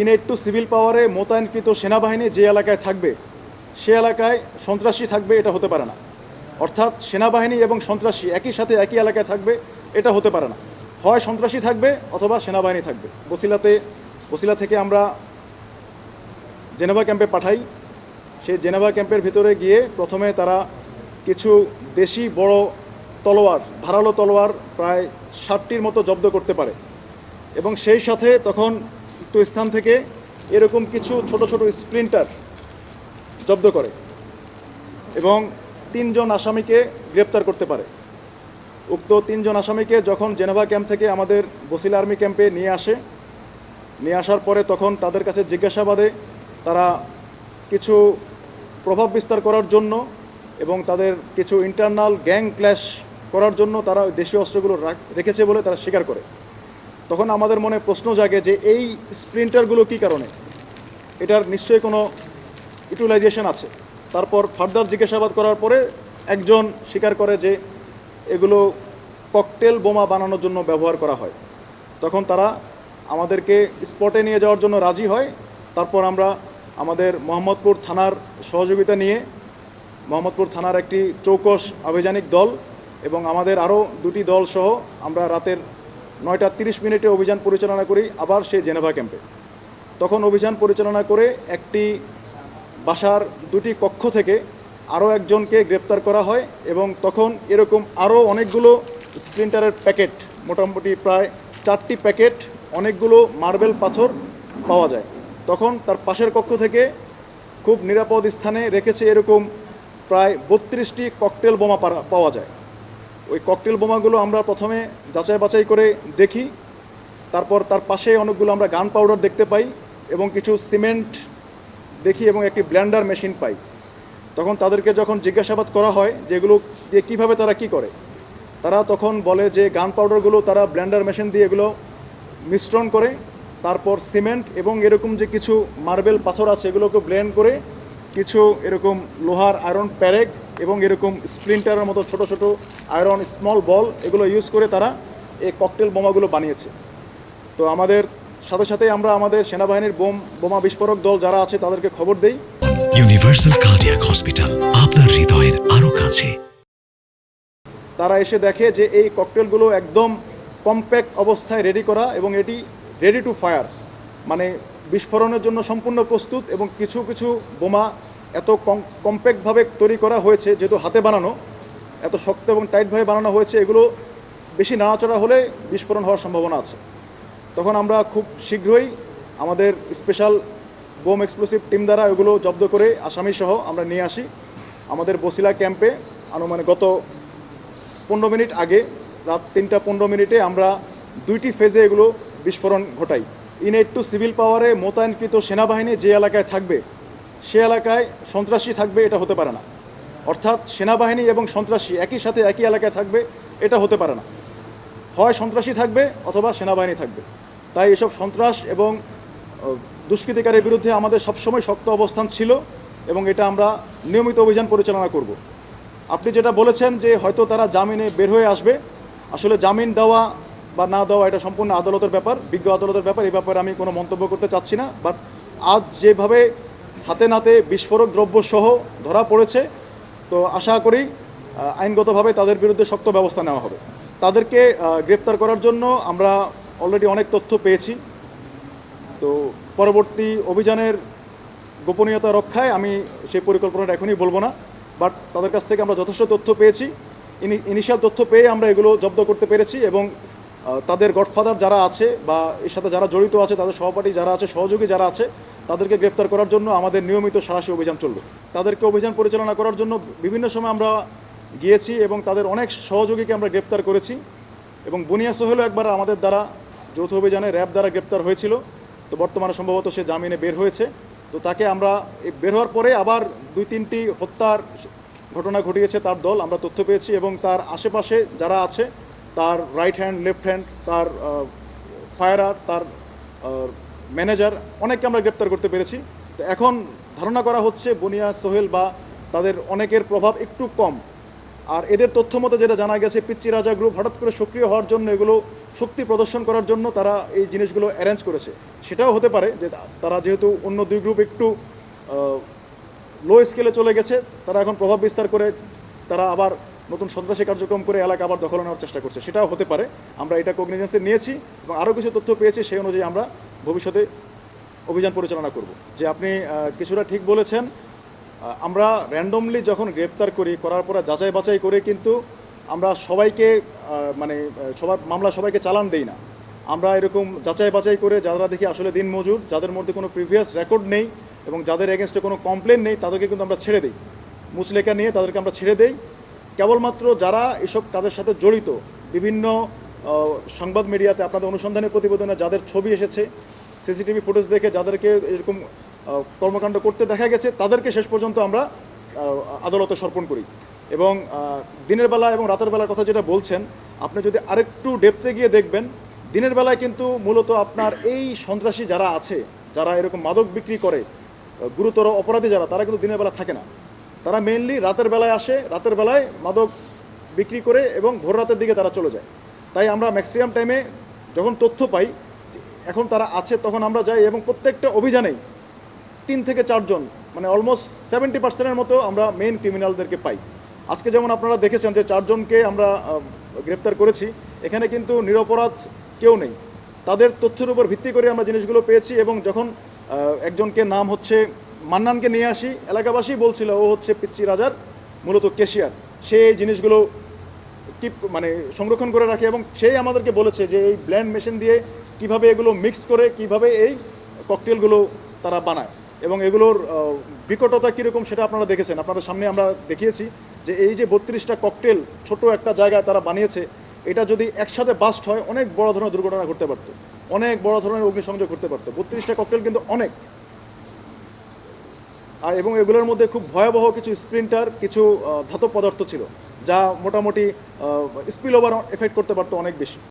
In two civil পাওয়ারে মোতায়েনকৃত সেনাবাহিনী যে এলাকায় থাকবে, সে এলাকায় সন্ত্রাসী থাকবে, এটা হতে পারে না। অর্থাৎ সেনাবাহিনী এবং সন্ত্রাসী একই সাথে একই এলাকায় থাকবে, এটা হতে পারে না। হয় সন্ত্রাসী থাকবে অথবা সেনাবাহিনী থাকবে। বসিলাতে বসিলা থেকে আমরা জেনেভা ক্যাম্পে পাঠাই। সেই জেনেভা ক্যাম্পের ভিতরে গিয়ে প্রথমে তারা কিছু দেশি বড় তলোয়ার, ধারালো তলোয়ার প্রায় ষাটটির মতো জব্দ করতে পারে। এবং সেই সাথে তখন উক্ত স্থান থেকে এরকম কিছু ছোট ছোট স্প্রিন্টার জব্দ করে এবং তিনজন আসামিকে গ্রেপ্তার করতে পারে। উক্ত তিনজন আসামিকে যখন জেনেভা ক্যাম্প থেকে আমাদের বসিলা আর্মি ক্যাম্পে নিয়ে আসে, নিয়ে আসার পরে তখন তাদের কাছে জিজ্ঞাসাবাদে তারা কিছু প্রভাব বিস্তার করার জন্য এবং তাদের কিছু ইন্টারনাল গ্যাং ক্ল্যাশ করার জন্য তারা দেশীয় অস্ত্রগুলো রেখেছে বলে তারা স্বীকার করে। তখন আমাদের মনে প্রশ্ন জাগে যে এই স্প্রিন্টারগুলো কী কারণে? এটার নিশ্চয়ই কোনো ইউটিলাইজেশন আছে। তারপর ফার্দার জিজ্ঞাসাবাদ করার পরে একজন স্বীকার করে যে এগুলো ককটেল বোমা বানানোর জন্য ব্যবহার করা হয়। তখন তারা আমাদেরকে স্পটে নিয়ে যাওয়ার জন্য রাজি হয়। তারপর আমরা আমাদের মোহাম্মদপুর থানার সহযোগিতা নিয়ে মোহাম্মদপুর থানার একটি চৌকস আভিযানিক দল এবং আমাদের আরও দুটি দল সহ আমরা রাতের নয়টা তিরিশ মিনিটে অভিযান পরিচালনা করি, আবার সেই জেনেভা ক্যাম্পে। তখন অভিযান পরিচালনা করে একটি বাসার দুটি কক্ষ থেকে আরও একজনকে গ্রেপ্তার করা হয় এবং তখন এরকম আরও অনেকগুলো স্প্রিন্টারের প্যাকেট, মোটামুটি প্রায় চারটি প্যাকেট, অনেকগুলো মার্বেল পাথর পাওয়া যায়। তখন তার পাশের কক্ষ থেকে খুব নিরাপদ স্থানে রেখেছে এরকম প্রায় বত্রিশটি ককটেল বোমা পাওয়া যায়। ওই ককটেল বোমাগুলো আমরা প্রথমে যাচাই বাছাই করে দেখি। তারপর তার পাশে অনেকগুলো আমরা গান পাউডার দেখতে পাই এবং কিছু সিমেন্ট দেখি এবং একটি ব্ল্যান্ডার মেশিন পাই। তখন তাদেরকে যখন জিজ্ঞাসাবাদ করা হয় যে এগুলো দিয়ে কীভাবে তারা কি করে, তারা তখন বলে যে গান পাউডারগুলো তারা ব্ল্যান্ডার মেশিন দিয়ে এগুলো মিশ্রণ করে, তারপর সিমেন্ট এবং এরকম যে কিছু মার্বেল পাথর আছে এগুলোকে ব্লেন্ড করে কিছু এরকম লোহার আয়রন প্যারেক এবং এরকম স্প্রিন্টারের মতো ছোট ছোট আয়রন স্মল বল এগুলো ইউজ করে তারা এই ককটেল বোমাগুলো বানিয়েছে। তো আমাদের সাথে সাথে আমরা আমাদের সেনাবাহিনীর বোম বোমা বিস্ফোরক দল যারা আছে তাদেরকে খবর দেই। ইউনিভার্সাল কার্ডিয়াক হসপিটাল আপনার হৃদয়ের আরও কাছে। তারা এসে দেখে যে এই ককটেলগুলো একদম কম্প্যাক্ট অবস্থায় রেডি করা এবং এটি রেডি টু ফায়ার মানে বিস্ফোরণের জন্য সম্পূর্ণ প্রস্তুত এবং কিছু কিছু বোমা এত কম্প্যাক্টভাবে তৈরি করা হয়েছে, যেহেতু হাতে বানানো, এত শক্ত এবং টাইটভাবে বানানো হয়েছে, এগুলো বেশি নাড়াচড়া হলে বিস্ফোরণ হওয়ার সম্ভাবনা আছে। তখন আমরা খুব শীঘ্রই আমাদের স্পেশাল বোম এক্সপ্লোসিভ টিম দ্বারা এগুলো জব্দ করে আসামি সহ আমরা নিয়ে আসি। আমাদের বসিলা ক্যাম্পে আনুমানিক গত পনেরো মিনিট আগে, রাত তিনটা পনেরো মিনিটে আমরা দুইটি ফেজে এগুলো বিস্ফোরণ ঘটাই। ইন টু সিভিল পাওয়ারে মোতায়েনকৃত সেনাবাহিনী যে এলাকায় থাকবে সে এলাকায় সন্ত্রাসী থাকবে, এটা হতে পারে না। অর্থাৎ সেনাবাহিনী এবং সন্ত্রাসী একই সাথে একই এলাকায় থাকবে, এটা হতে পারে না। হয় সন্ত্রাসী থাকবে অথবা সেনাবাহিনী থাকবে। তাই এসব সন্ত্রাস এবং দুষ্কৃতিকারের বিরুদ্ধে আমাদের সবসময় শক্ত অবস্থান ছিল এবং এটা আমরা নিয়মিত অভিযান পরিচালনা করব। আপনি যেটা বলেছেন যে হয়তো তারা জামিনে বের হয়ে আসবে, আসলে জামিন দেওয়া বা না দেওয়া এটা সম্পূর্ণ আদালতের ব্যাপার, বিজ্ঞ আদালতের ব্যাপার, এই ব্যাপারে আমি কোনো মন্তব্য করতে চাচ্ছি না। বাট আজ যেভাবে হাতে নাতে বিস্ফোরক দ্রব্য সহ ধরা পড়েছে। তো আশা করি আইনগতভাবে তাদের বিরুদ্ধে শক্ত ব্যবস্থা নেওয়া হবে। তাদেরকে গ্রেপ্তার করার জন্য আমরা অলরেডি অনেক তথ্য পেয়েছি। তো পরবর্তী অভিযানের গোপনীয়তা রক্ষায় আমি সেই পরিকল্পনাটা এখনই বলব না বাট তাদের কাছ থেকে আমরা যথেষ্ট তথ্য পেয়েছি। ইনিশিয়াল তথ্য পেয়ে আমরা এগুলো জব্দ করতে পেরেছি এবং তাদের গডফাদার যারা আছে বা এর সাথে যারা জড়িত আছে, তাদের সহপাঠী যারা আছে, সহযোগী যারা আছে তাদেরকে গ্রেপ্তার করার জন্য আমাদের নিয়মিত সারাশি অভিযান চলবে তাদেরকে অভিযান পরিচালনা করার জন্য বিভিন্ন সময় আমরা গিয়েছি এবং তাদের অনেক সহযোগীকে আমরা গ্রেপ্তার করেছি এবং বুনিয়া সোহেলও একবার আমাদের দ্বারা যৌথ অভিযানে র্যাব দ্বারা গ্রেপ্তার হয়েছিল। তো বর্তমানে সম্ভবত সে জামিনে বের হয়েছে। তো তাকে আমরা বের হওয়ার পরে আবার দুই তিনটি হত্যার ঘটনা ঘটিয়েছে তার দল, আমরা তথ্য পেয়েছি এবং তার আশেপাশে যারা আছে, তার রাইট হ্যান্ড লেফট হ্যান্ড তার ফায়ারার তার ম্যানেজার, অনেককে আমরা গ্রেপ্তার করতে পেরেছি। তো এখন ধারণা করা হচ্ছে বুনিয়া, সোহেল বা তাদের অনেকের প্রভাব একটু কম। আর এদের তথ্য মতো যেটা জানা গেছে, পিচ্চি রাজা গ্রুপ হঠাৎ করে সক্রিয় হওয়ার জন্য এগুলো শক্তি প্রদর্শন করার জন্য তারা এই জিনিসগুলো অ্যারেঞ্জ করেছে। সেটাও হতে পারে যে তারা যেহেতু অন্য দুই গ্রুপ একটু লো স্কেলে চলে গেছে, তারা এখন প্রভাব বিস্তার করে তারা আবার নতুন সন্ত্রাসী কার্যক্রম করে এলাকা আবার দখল নেওয়ার চেষ্টা করছে। সেটাও হতে পারে। আমরা এটা কগনিজেন্সে নিয়েছি এবং আরও কিছু তথ্য পেয়েছি, সেই অনুযায়ী আমরা ভবিষ্যতে অভিযান পরিচালনা করব। যে আপনি কিছুটা ঠিক বলেছেন আমরা র্যান্ডমলি যখন গ্রেপ্তার করি, করার পরে যাচাই বাছাই করে কিন্তু আমরা সবাইকে মানে সবার মামলা সবাইকে চালান দেই না। আমরা এরকম যাচাই বাছাই করে যারা দেখি আসলে দিন মজুর, যাদের মধ্যে কোনো প্রিভিয়াস রেকর্ড নেই এবং যাদের এগেনস্টে কোনো কমপ্লেন নেই, তাদেরকে কিন্তু আমরা ছেড়ে দিই। মুচলেখা নিয়ে তাদেরকে আমরা ছেড়ে দেই। কেবলমাত্র যারা এসব কাজের সাথে জড়িত, বিভিন্ন সংবাদ মিডিয়াতে, আপনাদের অনুসন্ধানের প্রতিবেদনে যাদের ছবি এসেছে সিসিটিভি ফুটেজ দেখে যাদেরকে এরকম কর্মকাণ্ড করতে দেখা গেছে, তাদেরকে শেষ পর্যন্ত আমরা আদালতে সমর্পণ করি। এবং দিনের বেলা এবং রাতের বেলার কথা যেটা বলছেন, আপনি যদি আরেকটু ডেপতে গিয়ে দেখবেন, দিনের বেলায় কিন্তু মূলত আপনার এই সন্ত্রাসী যারা আছে, যারা এরকম মাদক বিক্রি করে, গুরুতর অপরাধী যারা, তারা কিন্তু দিনের বেলা থাকে না। তারা মেইনলি রাতের বেলায় আসে, রাতের বেলায় মাদক বিক্রি করে এবং ভোর রাতের দিকে তারা চলে যায়। তাই আমরা ম্যাক্সিমাম টাইমে যখন তথ্য পাই এখন তারা আছে, তখন আমরা যাই এবং প্রত্যেকটা অভিযানেই তিন থেকে চারজন মানে অলমোস্ট সেভেন্টি পার্সেন্টের মতো আমরা মেইন ক্রিমিনালদেরকে পাই। আজকে যেমন আপনারা দেখেছেন যে চারজনকে আমরা গ্রেপ্তার করেছি, এখানে কিন্তু নিরপরাধ কেউ নেই। তাদের তথ্যের উপর ভিত্তি করে আমরা জিনিসগুলো পেয়েছি এবং যখন একজনকে নাম হচ্ছে মান্নানকে নিয়ে আসি, এলাকাবাসী বলছিল ও হচ্ছে পিচ্চি রাজার, মূলত কেশিয়ার। সে এই জিনিসগুলো কি মানে সংরক্ষণ করে রাখে এবং সেই আমাদেরকে বলেছে যে এই ব্ল্যান্ড মেশিন দিয়ে কীভাবে এগুলো মিক্স করে, কীভাবে এই ককটেলগুলো তারা বানায় এবং এগুলোর বিকটতা কীরকম সেটা আপনারা দেখেছেন। আপনাদের সামনে আমরা দেখিয়েছি যে এই যে বত্রিশটা ককটেল ছোট একটা জায়গায় তারা বানিয়েছে, এটা যদি একসাথে বাস্ট হয়, অনেক বড় ধরনের দুর্ঘটনা ঘটতে পারতো। অনেক বড় ধরনের অগ্নিসংযোগ ঘটতে পারতো। বত্রিশটা ককটেল কিন্তু অনেক। আর এবং এগুলোর মধ্যে খুব ভয়াবহ কিছু স্প্রিন্টার কিছু ধাতব পদার্থ ছিল, যা মোটামুটি স্পিল ওভার এফেক্ট করতে পারতো অনেক বেশি।